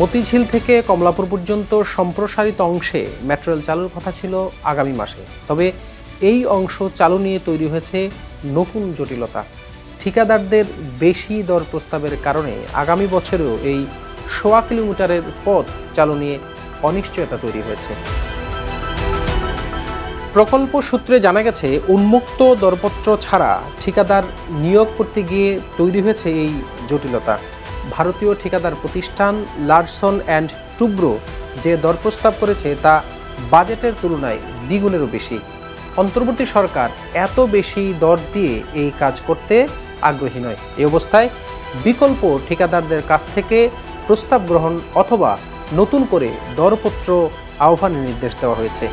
মতিঝিল থেকে কমলাপুর পর্যন্ত সম্প্রসারিত অংশে মেট্রো রেল চালুর কথা ছিল আগামী মাসে। তবে এই অংশ চালু নিয়ে তৈরি হয়েছে নতুন জটিলতা। ঠিকাদারদের বেশি দর প্রস্তাবের কারণে আগামী বছরেও এই সোয়া কিলোমিটারের পথ চালু নিয়ে অনিশ্চয়তা তৈরি হয়েছে। প্রকল্প সূত্রে জানা গেছে, উন্মুক্ত দরপত্র ছাড়া ঠিকাদার নিয়োগ করতে গিয়ে তৈরি হয়েছে এই জটিলতা। ভারতীয় ঠিকাদার প্রতিষ্ঠান লারসন অ্যান্ড টুব্রো যে দর প্রস্তাব করেছে তা বাজেটের তুলনায় দ্বিগুণেরও বেশি। অন্তর্বর্তী সরকার এত বেশি দর দিয়ে এই কাজ করতে আগ্রহী নয়। এই অবস্থায় বিকল্প ঠিকাদারদের কাছ থেকে প্রস্তাব গ্রহণ অথবা নতুন করে দরপত্র আহ্বানের নির্দেশ দেওয়া হয়েছে।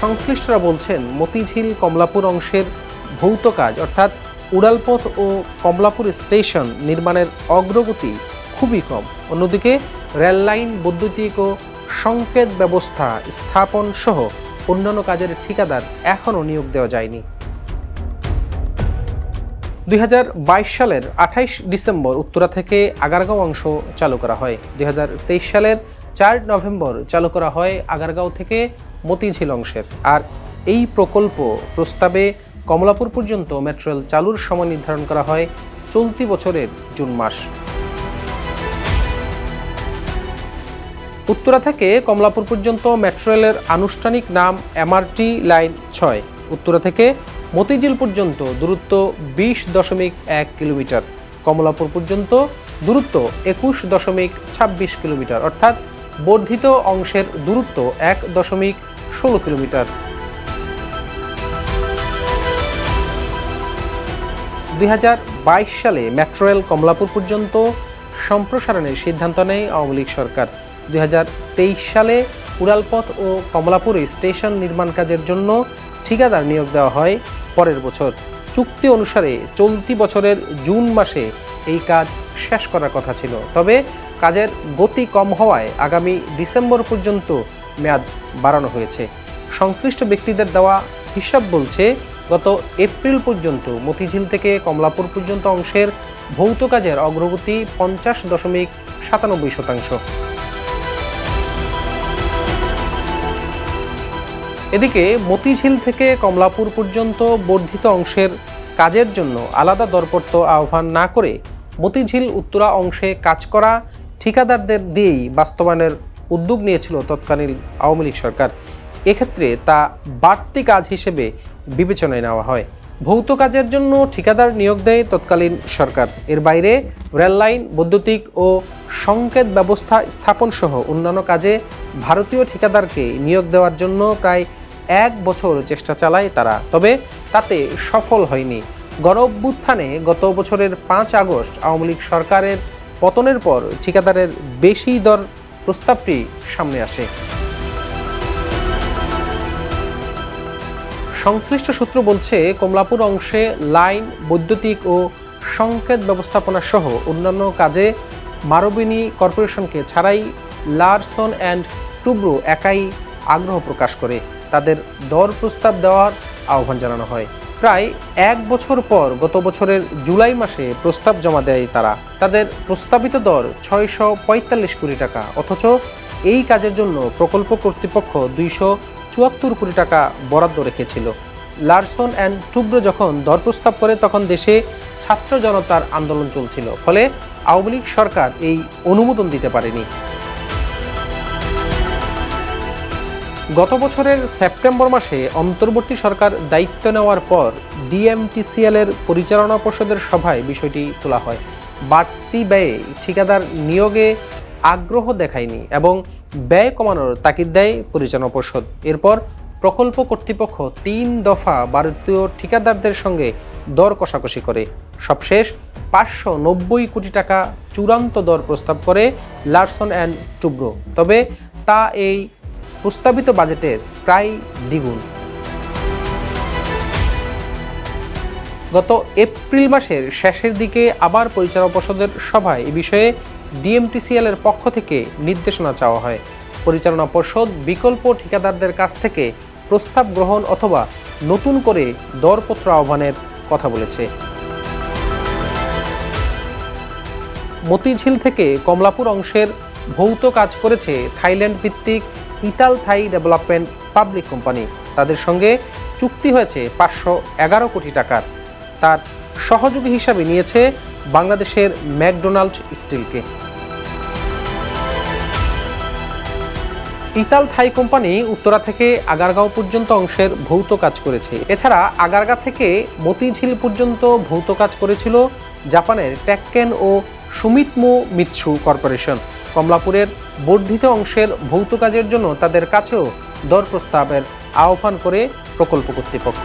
সংশ্লিষ্টরা বলছেন, মতিঝিল কমলাপুর অংশের ভৌত কাজ, অর্থাৎ উড়ালপথ ও কমলাপুর স্টেশন নির্মাণের অগ্রগতি খুবই কম। অন্যদিকে রেললাইন বৈদ্যুতিক ও সংকেত ব্যবস্থা স্থাপন সহ অন্যান্য কাজের ঠিকাদার এখনও নিয়োগ দেওয়া যায়নি। দুই হাজার বাইশ সালের আঠাইশ ডিসেম্বর উত্তরা থেকে আগারগাঁও অংশ চালু করা হয়। দুই হাজার তেইশ সালের চার নভেম্বর চালু করা হয় আগারগাঁও থেকে মতিঝিল অংশের। আর এই প্রকল্প প্রস্তাবে কমলাপুর পর্যন্ত মেট্রো রেল চালুর সময় নির্ধারণ করা হয় চলতি বছরের জুন মাস। উত্তরা থেকে কমলাপুর পর্যন্ত মেট্রো রেলের আনুষ্ঠানিক নাম এমআরটি লাইন ছয়। উত্তরা থেকে মতিঝিল পর্যন্ত দূরত্ব বিশ দশমিক এক কিলোমিটার। কমলাপুর পর্যন্ত দূরত্ব একুশ দশমিক ছাব্বিশ কিলোমিটার, অর্থাৎ বর্ধিত অংশের দূরত্ব এক দশমিক ষোলো কিলোমিটার। দুই হাজার বাইশ সালে মেট্রো রেল কমলাপুর পর্যন্ত সম্প্রসারণের সিদ্ধান্ত নেয় আওয়ামী লীগ সরকার। দুই হাজার তেইশ সালে উড়ালপথ ও কমলাপুরে স্টেশন নির্মাণ কাজের জন্য ঠিকাদার নিয়োগ দেওয়া হয় পরের বছর। চুক্তি অনুসারে চলতি বছরের জুন মাসে এই কাজ শেষ করার কথা ছিল। তবে কাজের গতি কম হওয়ায় আগামী ডিসেম্বর পর্যন্ত মেয়াদ বাড়ানো হয়েছে। সংশ্লিষ্ট ব্যক্তিদের দেওয়া হিসাব বলছে গত এপ্রিল পর্যন্ত মতিঝিল থেকে কমলাপুর পর্যন্ত অংশের ভৌত কাজের অগ্রগতি পঞ্চাশ দশমিক সাতানব্বই শতাংশ। এদিকে মতিঝিল থেকে কমলাপুর পর্যন্ত বর্ধিত অংশের কাজের জন্য আলাদা দরপত্র আহ্বান না করে মতিঝিল উত্তরা অংশে কাজ করা ঠিকাদারদের দিয়েই বাস্তবায়নের উদ্যোগ নিয়েছিল তৎকালীন আওয়ামী লীগ সরকার। এক্ষেত্রে তা বাড়তি কাজ হিসেবে বিবেচনায় নেওয়া হয়। ভৌত কাজের জন্য ঠিকাদার নিয়োগ দেয় তৎকালীন সরকার। এর বাইরে রেললাইন বৈদ্যুতিক ও সংকেত ব্যবস্থা স্থাপন সহ অন্যান্য কাজে ভারতীয় ঠিকাদারকে নিয়োগ দেওয়ার জন্য প্রায় এক বছর চেষ্টা চালায় তারা। তবে তাতে সফল হয়নি। গণ অভ্যুত্থানে গত বছরের পাঁচ আগস্ট আওয়ামী লীগ সরকারের পতনের পর ঠিকাদারের বেশি দর প্রস্তাবটি সামনে আসে। সংশ্লিষ্ট সূত্র বলছে, কমলাপুর অংশে লাইন, বৈদ্যুতিক ও সংকেত ব্যবস্থাপনা সহ অন্যান্য কাজে মারবিনী কর্পোরেশনকে ছাড়াই লারসন অ্যান্ড টুব্রো একাই আগ্রহ প্রকাশ করে। তাদের দর প্রস্তাব দেওয়ার আহ্বান জানানো হয়। প্রায় এক বছর পর গত বছরের জুলাই মাসে প্রস্তাব জমা দেয় তারা। তাদের প্রস্তাবিত দর ছয়শো পঁয়তাল্লিশ কোটি টাকা, অথচ এই কাজের জন্য প্রকল্প কর্তৃপক্ষ দুইশো চুয়াত্তর কোটি টাকা বরাদ্দ রেখেছিল। লারসন অ্যান্ড টুব্রো যখন দর প্রস্তাব করে, তখন দেশে ছাত্র জনতার আন্দোলন চলছিল। ফলে আওয়ামী লীগ সরকার এই অনুমোদন দিতে পারেনি। গত বছরের সেপ্টেম্বর মাসে অন্তর্বর্তী সরকার দায়িত্ব নেওয়ার পর ডিএমটিসিএল এর পরিচালনা পর্ষদের সভায় বিষয়টি তোলা হয়। বাড়তি ব্যয়ে ঠিকাদার নিয়োগে আগ্রহ দেখায়নি এবং ব্যয় কমানোর তাগিদ দেয় পরিচালনা পর্ষদ। এরপর প্রকল্প কর্তৃপক্ষ তিন দফা ভারতীয় ঠিকাদারদের সঙ্গে দর কষাকষি করে। সবশেষ পাঁচশো নব্বই কোটি টাকা চূড়ান্ত দর প্রস্তাব করে লারসন অ্যান্ড টুব্রো। তবে তা এই প্রস্তাবিত বাজেটের প্রায় দ্বিগুণ। গত এপ্রিল মাসের শেষের দিকে আবার পরিচালনা পর্ষদের সভায় এ বিষয়ে ডিএমটিসিএল এর পক্ষ থেকে নির্দেশনা চাওয়া হয়। পরিচালনা পর্ষদ বিকল্প ঠিকাদারদের কাছ থেকে প্রস্তাব গ্রহণ অথবা নতুন করে দরপত্র আহ্বানের কথা বলেছে। মতিঝিল থেকে কমলাপুর অংশের ভৌত কাজ করেছে থাইল্যান্ড ভিত্তিক Ital Thai development public company. তাদের সঙ্গে চুক্তি হয়েছে পাঁচশো এগারো কোটি টাকার। তার সহযোগী হিসাবে নিয়েছে বাংলাদেশের ম্যাকডোনাল্ড স্টিলকে। ইতাল থাই কোম্পানি উত্তরা থেকে আগারগাঁও পর্যন্ত অংশের ভৌত কাজ করেছে। এছাড়া আগারগা থেকে মতিঝিল পর্যন্ত ভৌত কাজ করেছিল জাপানের ট্যাক্কেন ও সুমিতমো মিৎসু কর্পোরেশন। কমলাপুরের বর্ধিত অংশের ভৌত কাজের জন্য তাদের কাছেও দর প্রস্তাবের আহ্বান করে প্রকল্প কর্তৃপক্ষ।